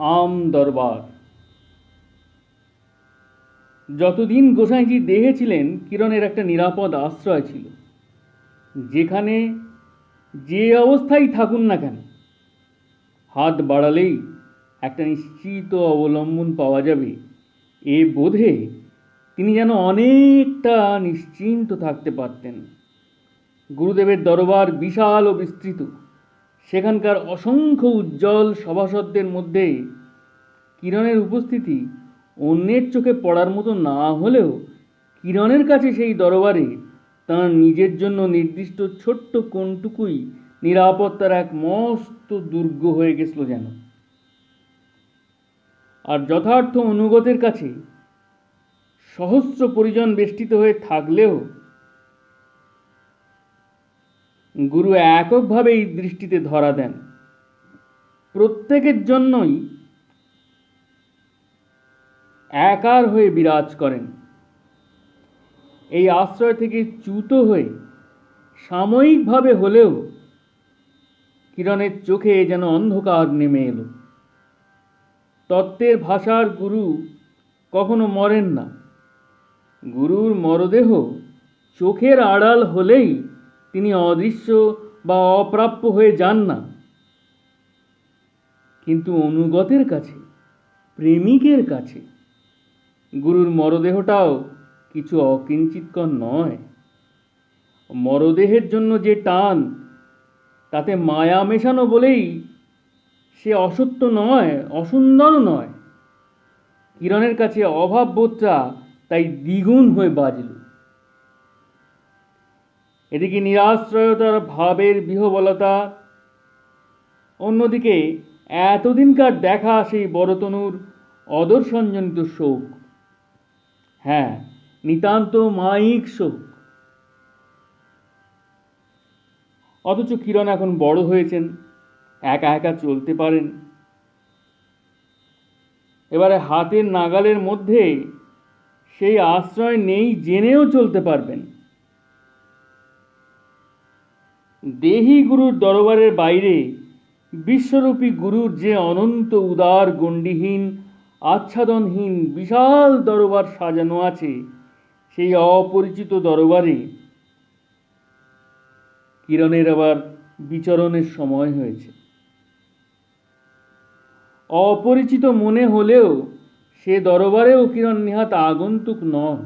আম দরবার। যতদিন গোসাইজি দেহে ছিলেন, কিরণের একটা নিরাপদ আশ্রয় ছিল। যেখানে যে অবস্থায় থাকুন না কেন, হাত বাড়ালেই একটা নিশ্চিত অবলম্বন পাওয়া যাবে। এ বোধে তিনি যেন অনেকটা নিশ্চিন্ত থাকতে পারতেন। গুরুদেবের দরবার বিশাল ও বিস্তৃত। সেখানকার অসংখ্য উজ্জ্বল সভাসদদের মধ্যে কিরণের উপস্থিতি অন্যের চোখে পড়ার মতো না হলেও কিরণের কাছে সেই দরবারে তার নিজের জন্য নির্দিষ্ট ছোট্ট কোনটুকুই নিরাপত্তার এক মস্ত দুর্গ হয়ে গেছিল যেন। আর যথার্থ অনুগতের কাছে সহস্র পরিজন বেষ্টিত হয়ে থাকলেও গুরু এককভাবে এই দৃষ্টিতে ধরা দেন। প্রত্যেকের জন্যই একার হয়ে বিরাজ করেন। এই আশ্রয় থেকে চ্যুত হয়ে সাময়িকভাবে হলেও কিরণের চোখে যেন অন্ধকার নেমে এলো। তত্ত্বের ভাষার গুরু কখনো মরেন না। গুরুর মরদেহ চোখের আড়াল হলেই তিনি অদৃশ্য বা অপ্রাপ্য হয়ে যান না। কিন্তু অনুগতের কাছে, প্রেমিকের কাছে, গুরুর মরদেহটাও কিছু অকিঞ্চিতকর নয়। মরদেহের জন্য যে টান, তাতে মায়া মেশানো বলেই সে অসত্য নয় অসুন্দরও নয়। কিরণের কাছে অভাব বোধটা তাই দ্বিগুণ হয়ে বাজল। এদিকে নিরাশ্রয়তার ভাবের বিহবলতা, অন্যদিকে এতদিনকার দেখা সেই বড়তনুর অদর্শনজনিত শোক। হ্যাঁ নিতান্ত মায়িক শোক। অথচ কিরণ এখন বড় হয়েছেন, একা একা চলতে পারেন। এবারে হাতের নাগালের মধ্যে সেই আশ্রয় নেই জেনেও চলতে পারবেন। দেহি গুরুর দরবারের বাইরে বিশ্বরূপী গুরুর যে অনন্ত উদার গণ্ডিহীন, আচ্ছাদনহীন, বিশাল দরবার সাজানো আছে, সেই অপরিচিত দরবারে কিরণের আবার বিচরণের সময় হয়েছে। অপরিচিত মনে হলেও সে দরবারেও কিরণ নিহাত আগন্তুক নন।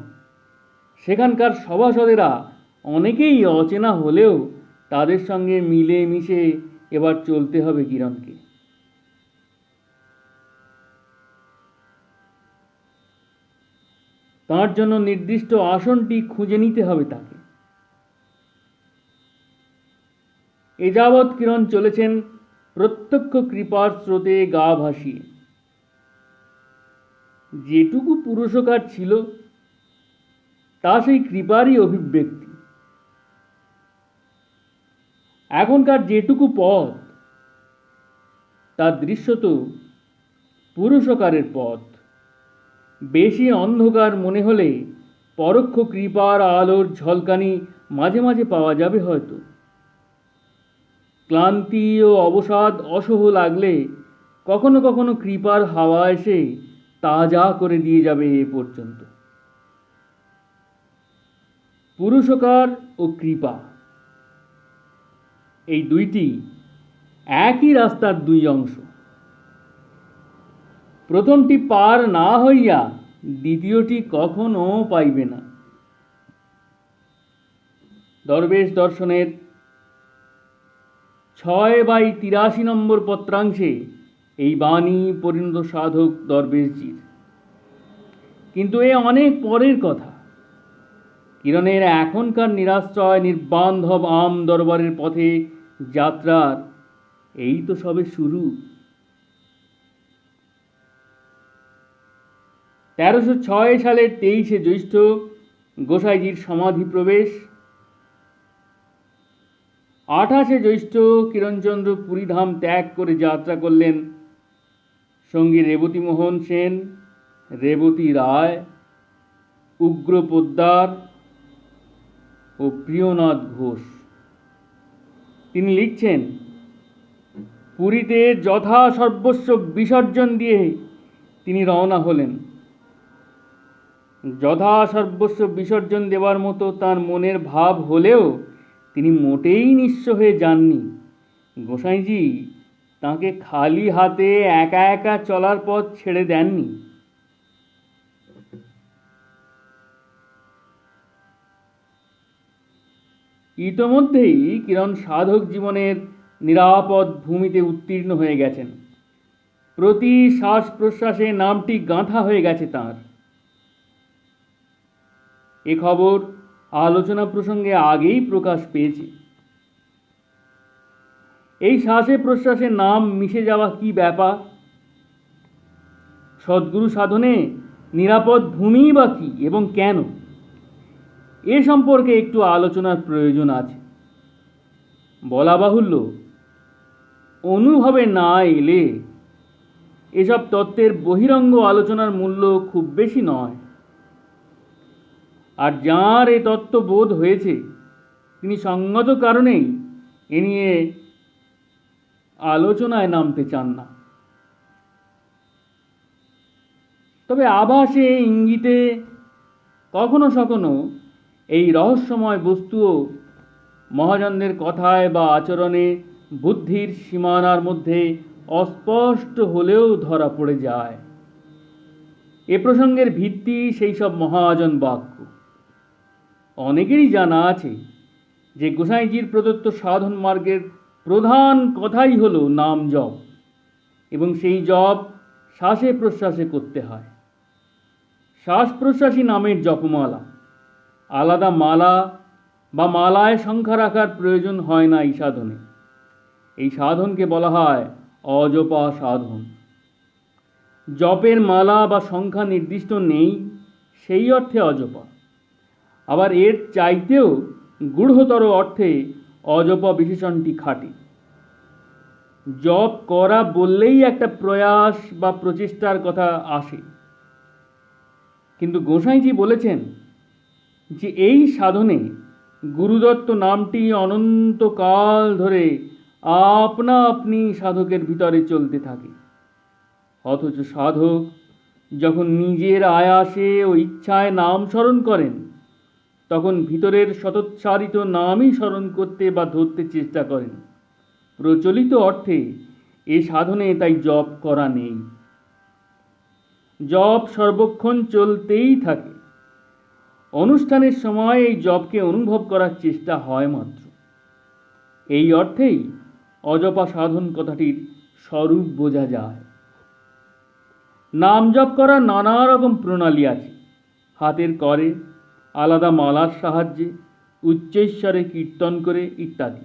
সেখানকার সভাসদেরা অনেকেই অচেনা হলেও তাদের সঙ্গে মিলে মিশে এবার চলতে হবে কিরণকে। তার জন্য নির্দিষ্ট আসনটি খুঁজে নিতে হবে তাকে। এ যাবৎ কিরণ চলেছেন প্রত্যক্ষ কৃপার স্রোতে গা ভাসিয়ে। যেটুকু পুরুষকার ছিল, তা সেই কৃপারই অভিব্যক্তি। এখনকার যেটুকু পথ, তার দৃশ্যত পুরুষকারের পথ। বেশি অন্ধকার মনে হলে পরোক্ষ কৃপার আলোর ঝলকানি মাঝে মাঝে পাওয়া যাবে হয়তো। ক্লান্তি ও অবসাদ অসহ লাগলে কখনো কখনো কৃপার হাওয়া এসে তাজা করে দিয়ে যাবে এ পর্যন্ত। পুরুষকার ও কৃপা। এই দুইটি একই রাস্তার দুই অংশ। প্রথমটি পার না হইয়া দ্বিতীয়টি কখনো পাইবে না। দরবেশ দর্শনের ছয় বাই তিরাশি নম্বর পত্রাংশে এই বাণী পরিণত সাধক দরবেশজির। কিন্তু এ অনেক পরের কথা। কিরণের এখনকার নিরাশ্রয় নির্বান্ধব আম দরবারের পথে যাত্রার, এই তো সবে শুরু। তেরোশো ছয় সালের তেইশে জ্যৈষ্ঠ গোসাইজির সমাধি প্রবেশ আঠাশে জ্যৈষ্ঠ কিরণচন্দ্র পুরীধাম ত্যাগ করে যাত্রা করলেন সঙ্গী রেবতী মোহন সেন, রেবতী রায় উগ্র পোদ্দার ও প্রিয়নাথ ঘোষ। তিনি লিখছেন, পুরীতে যথা সর্বস্ব বিসর্জন দিয়ে তিনি রওনা হলেন। যথা সর্বস্ব বিসর্জন দেওয়ার মতো তার মনের ভাব হলেও তিনি মোটেই নিঃস্ব হয়ে যাননি। গোসাইজি তাকে খালি হাতে একা একা চলার পথ ছেড়ে দেননি। ইতোমধ্যেই কিরণ সাধক জীবনের নিরাপদ ভূমিতে উত্তীর্ণ হয়ে গেছেন। প্রতি শ্বাস প্রশ্বাসে নামটি গাঁথা হয়ে গেছে তার। এ খবর আলোচনা প্রসঙ্গে আগেই প্রকাশ পেয়েছে। এই শ্বাসে প্রশ্বাসে নাম মিশে যাওয়া কি ব্যাপার? সদ্গুরু সাধনে নিরাপদ ভূমি বা কি এবং কেন? এ সম্পর্কে একটু আলোচনার প্রয়োজন আছে। বলা বাহুল্য, অনুভবে না এলে এসব তত্ত্বের বহিরঙ্গ আলোচনার মূল্য খুব বেশি নয়। আর যাঁর এ তত্ত্ব বোধ হয়েছে, তিনি সঙ্গত কারণেই এ নিয়ে আলোচনায় নামতে চান না। তবে আভাসে ইঙ্গিতে কখনো সখনো এই রহস্যময় বস্তুও মহাজনদের কথায় বা আচরণে বুদ্ধির সীমানার মধ্যে অস্পষ্ট হলেও ধরা পড়ে যায়। এ প্রসঙ্গের ভিত্তি সেই সব মহাজন বাক্য। অনেকেরই জানা আছে যে গোসাইজির প্রদত্ত সাধন মার্গের প্রধান কথাই হলো নাম জপ এবং সেই জপ শ্বাসে প্রশ্বাসে করতে হয়। শ্বাস প্রশ্বাসী নামের জপমালা। আলাদা মালা বা মালায় সংখ্যা রাখার প্রয়োজন হয় না এই সাধনে। এই সাধনকে বলা হয় অজপা সাধন। জপের মালা বা সংখ্যা নির্দিষ্ট নেই, সেই অর্থে অজপা। আবার এর চাইতেও গূঢ়তর অর্থে অজপা বিশেষণটি খাটে। জপ করা বললেই একটা প্রয়াস বা প্রচেষ্টার কথা আসে। কিন্তু গোসাইজি বলেছেন যে এই সাধনে গুরুদত্ত নামটি অনন্তকাল ধরে আপনা আপনি সাধকের ভিতরে চলতে থাকে। অথচ সাধক যখন নিজের আয়াসে ও ইচ্ছায় নাম স্মরণ করেন, তখন ভিতরের শতোচ্চারিত নামই স্মরণ করতে বা ধরতে চেষ্টা করেন। প্রচলিত অর্থে এ সাধনে তাই জপ করা নেই। জপ সর্বক্ষণ চলতেই থাকে। অনুষ্ঠানের সময় এই জপকে অনুভব করার চেষ্টা হয় মাত্র। এই অর্থেই অজপা সাধন কথাটির স্বরূপ বোঝা যায়। নাম জপ করার নানা রকম প্রণালী আছে। হাতের করে, আলাদা মালার সাহায্যে উচ্চৈশ্বরে কীর্তন করে ইত্যাদি।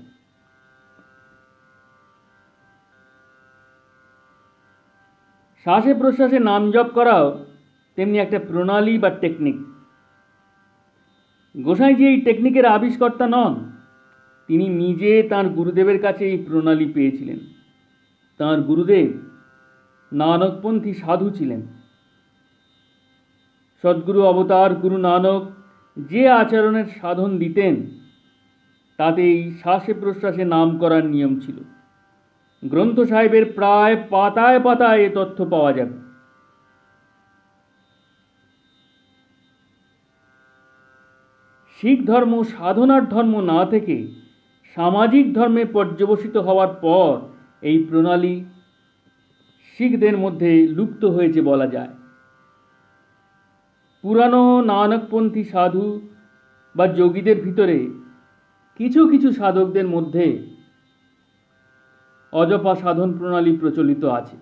শ্বাসে প্রশ্বাসে নাম জপ করাও তেমনি একটা প্রণালী বা টেকনিক। গোসাইজি এই টেকনিকের আবিষ্কর্তা নন, তিনি নিজে তার গুরুদেবের কাছে এই প্রণালী পেয়েছিলেন। তার গুরুদেব নানকপন্থী সাধু ছিলেন। সদ্গুরু অবতার গুরু নানক যে আচরণের সাধন দিতেন, তাতে এই শ্বাসে প্রশ্বাসে নাম করার নিয়ম ছিল। গ্রন্থ সাহেবের প্রায় পাতায় পাতায় এ তথ্য পাওয়া যাবে। শিখ ধর্ম, সাধনার ধর্ম না থেকে সামাজিক ধর্মে পর্যবসিত হওয়ার পর এই প্রণালী শিখদের মধ্যে লুপ্ত হয়েছে বলা যায়। পুরানো নানকপন্থী সাধু বা যোগীদের ভিতরে কিছু কিছু সাধকদের মধ্যে অজপা সাধন প্রণালী প্রচলিত আছে।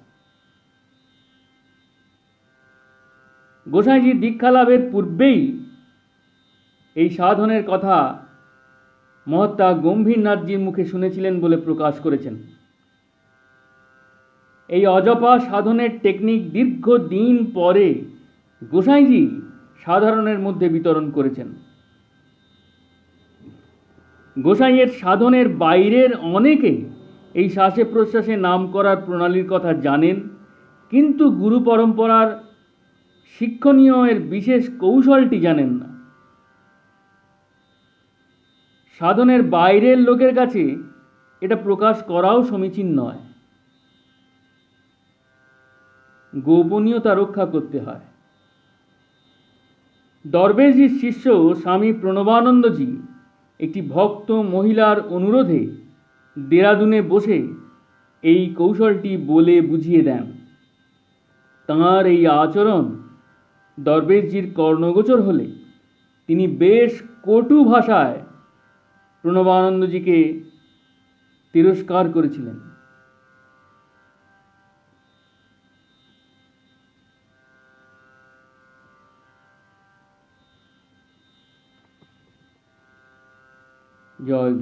গোসাইজি দীক্ষা লাভের পূর্বেই এই সাধনের কথা মহাত্মা গম্ভীরনাথজির মুখে শুনেছিলেন বলে প্রকাশ করেছেন। এই অজপা সাধনের টেকনিক দীর্ঘ দিন পরে গোসাইজি সাধারণের মধ্যে বিতরণ করেছেন। গোসাইয়ের সাধনের বাইরের অনেকে এই শ্বাসে প্রশ্বাসে নাম করার প্রণালীর কথা জানেন, কিন্তু গুরু পরম্পরার শিক্ষণীয় এর বিশেষ কৌশলটি জানেন না। সাধনের বাইরের লোকের কাছে এটা প্রকাশ করাও সমীচীন নয়। গোপনীয়তা রক্ষা করতে হয়। দরবেশজির শিষ্য স্বামী প্রণবানন্দজি একটি ভক্ত মহিলার অনুরোধে দেরাদুনে বসে এই কৌশলটি বলে বুঝিয়ে দেন। তাঁর এই আচরণ দরবেশজির কর্ণগোচর হলে তিনি বেশ কটু ভাষায় প্রণবানন্দজিকে তিরস্কার করেছিলেন। জয়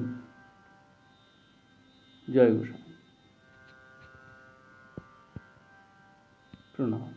জয় গোসাই প্রণাম।